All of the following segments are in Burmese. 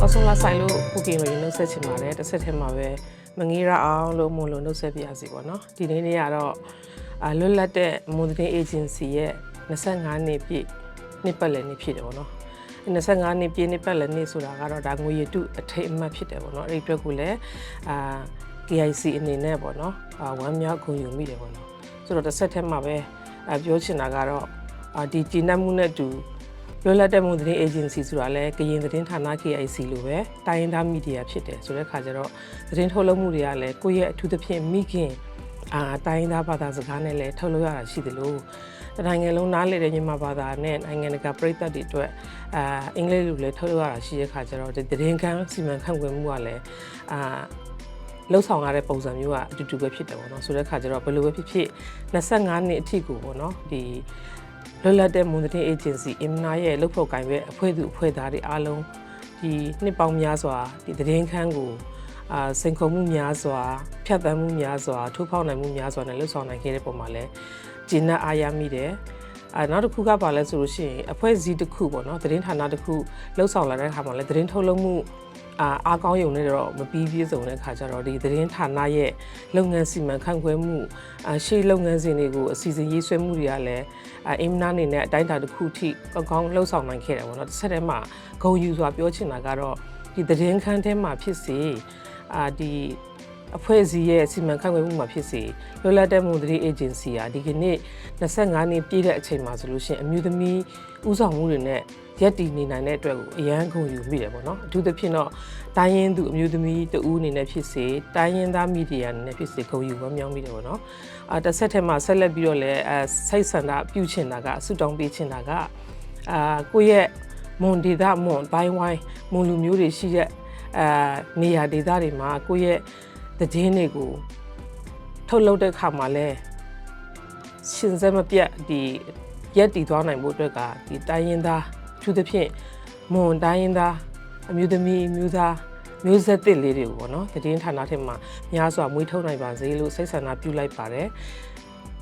အော်ဆိုလာဆိုင်လို့ပူကင်လို့နှုတ်ဆက်ချင်ပါတယ်တစ်ဆက်တည်းမှာပဲမငေးရအောင်လို့မလို့နှုတ်ဆက်ပြရစီပေါ့နော်ဒီနေ့နေ့ကတော့အာလွတ်လပ်တဲ့မွန်သတင်း agency ရဲ့25နှစ်ပြည့်နှစ်ပတ်လည်နေ့ဖြစ်တယ်ပေါ့နော်25နှစ်ပြည့်နှစ်ပတ်လည်နေ့ဆိုတာကတော့ဒါငွေရတုအထိတ်အမှတ်ဖြစ်တယ်ပေါ့နော်အဲ့ဒီအတွက်ကိုလည်းအာ KIC အနေနဲ့ပေါ့နော်အာဝမ်းမြောက်ဂုဏ်ယူမိတယ်ပေါ့နော်ဆိုတော့တစ်ဆက်တည်းမှာပဲအာပြောချင်တာကတော့အာဒီတည်နှက်မှုနဲ့အတူ လွတ်လပ်တဲ့မွန်သတင်း agency ဆိုတာလည်းကရင်သတင်းဌာန KIC လိုပဲတိုင်းရင်းသားမီဒီယာဖြစ်တယ်ဆိုတဲ့ခါကျတော့သတင်းထုတ်လုပ်မှုတွေကလည်းကိုယ့်ရဲ့အထူးသဖြင့်မိခင်အာတိုင်းရင်းသားဘာသာစကားနဲ့လည်းထုတ်လုပ်ရတာရှိသလိုတနိုင်ငံလုံးနားလည်တဲ့မြန်မာဘာသာနဲ့နိုင်ငံတကာပြည်သက်တွေအတွက်အာအင်္ဂလိပ်လိုလည်းထုတ်လုပ်ရတာရှိတဲ့ခါကျတော့ဒီသတင်းခန်းစီမံခန့်ခွဲမှုကလည်းအာလှုပ်ဆောင်ရတဲ့ပုံစံမျိုးကအတူတူပဲဖြစ်တယ်ပေါ့နော်ဆိုတဲ့ခါကျတော့ဘယ်လိုပဲဖြစ်ဖြစ်25နှစ်အထိကိုပေါ့နော်ဒီ လွတ်လပ်တဲ့မွန်သတင်း agency အင်မနာရဲ့လုပ်ဖို့ကိုင်ပဲအဖွဲ့သူအဖွဲ့သားတွေအားလုံးဒီနှစ်ပေါင်းများစွာဒီသတင်းခန်းကိုအာစိန်ခေါ်မှုများစွာဖြတ်သန်းမှုများစွာထိုးဖောက်နိုင်မှုများစွာနဲ့လှုပ်ဆောင်နိုင်ခဲ့တဲ့ပုံမှာလည်းဂျင်းနဲ့အားရမိတယ်အာနောက်တစ်ခုကပါလဲဆိုလို့ရှိရင်အဖွဲ့အစည်းတစ်ခုပေါ့နော်သတင်းဌာနတစ်ခုလှုပ်ဆောင်လာတဲ့အခါမှာလည်းသတင်းထုတ်လုပ်မှု အာအားကောင်းရုံနဲ့တော့မပြီးပြည့်စုံတဲ့ခါကျတော့ဒီသတင်းဌာနရဲ့လုပ်ငန်းစီမံခန့်ခွဲမှုအာရှေ့လုပ်ငန်းစဉ်တွေကိုအစီအစဉ်ရေးဆွဲမှုတွေကလည်းအာအင်မနာနေနဲ့အတိုင်းအတာတစ်ခုထိကောင်းကောင်းလှုပ်ဆောင်နိုင်ခဲ့တယ်ပေါ့နော်တစ်ဆက်တည်းမှာဂုံယူစွာပြောချင်တာကတော့ဒီသတင်းခန်းထဲမှာဖြစ်စေအာဒီ အဖွဲ့အစည်းရဲ့စီမံခန့်ခွဲမှုမှာဖြစ်စေလွတ်လပ်တဲ့မွန်သတိ agency ကဒီကနေ့25နှစ်ပြည့်တဲ့အချိန်မှာဆိုလို့ရှိရင်အမျိုးသမီးဥဆောင်မှုတွေနဲ့ရက်တည်နေနိုင်တဲ့အတွက်ကိုအရန်ဂုဏ်ယူမိတယ်ပေါ့နော်အထူးသဖြင့်တော့တိုင်းရင်းသူအမျိုးသမီးတဦးအနေနဲ့ဖြစ်စေတိုင်းရင်းသားမီဒီယာအနေနဲ့ဖြစ်စေဂုဏ်ယူဝမ်းမြောက်မိတယ်ပေါ့နော်အာတစ်ဆက်တည်းမှာဆက်လက်ပြီးတော့လည်းအဲစိတ်ဆန္ဒပြုချင်တာကအဆုတောင်းပေးချင်တာကအာကိုယ့်ရဲ့မွန်ဒေသမွန်တိုင်းဝိုင်းမွန်လူမျိုးတွေရှိတဲ့အာနေရာဒေသတွေမှာကိုယ့်ရဲ့ သတင်းတွေကိုထုတ်လုပ်တဲ့အခါမှာလဲရှင်စက်မပြတ်ဒီရက်တည်သွားနိုင်ဖို့အတွက်ကဒီတိုင်းရင်းသားအထူးသဖြင့်မွန်တိုင်းရင်းသားအမျိုးသမီးအမျိုးသားမျိုးဆက်သစ်လေးတွေကိုပေါ့နော်သတင်းဌာနထဲမှာများစွာမွေးထုတ်နိုင်ပါစေလို့စိတ်ဆန္ဒပြုလိုက်ပါတယ်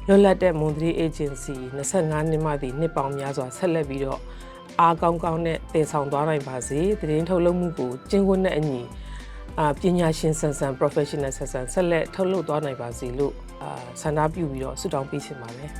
လွတ်လပ်တဲ့မွန်သတိ agency 25နှစ်မှတည်နှစ်ပေါင်းများစွာဆက်လက်ပြီးတော့အားကောင်းကောင်းနဲ့တည်ဆောင်သွားနိုင်ပါစေသတင်းထုတ်လုပ်မှုကိုကျင်းဝတ်နဲ့အညီ အာပညာရှင်ဆန်ဆန် professional ဆန်ဆန်ဆက်လက်ထုတ်လုပ်သွားနိုင်ပါစေလို့အာဆန္ဒပြုပြီးတော့ဆုတောင်းပေးချင်ပါတယ်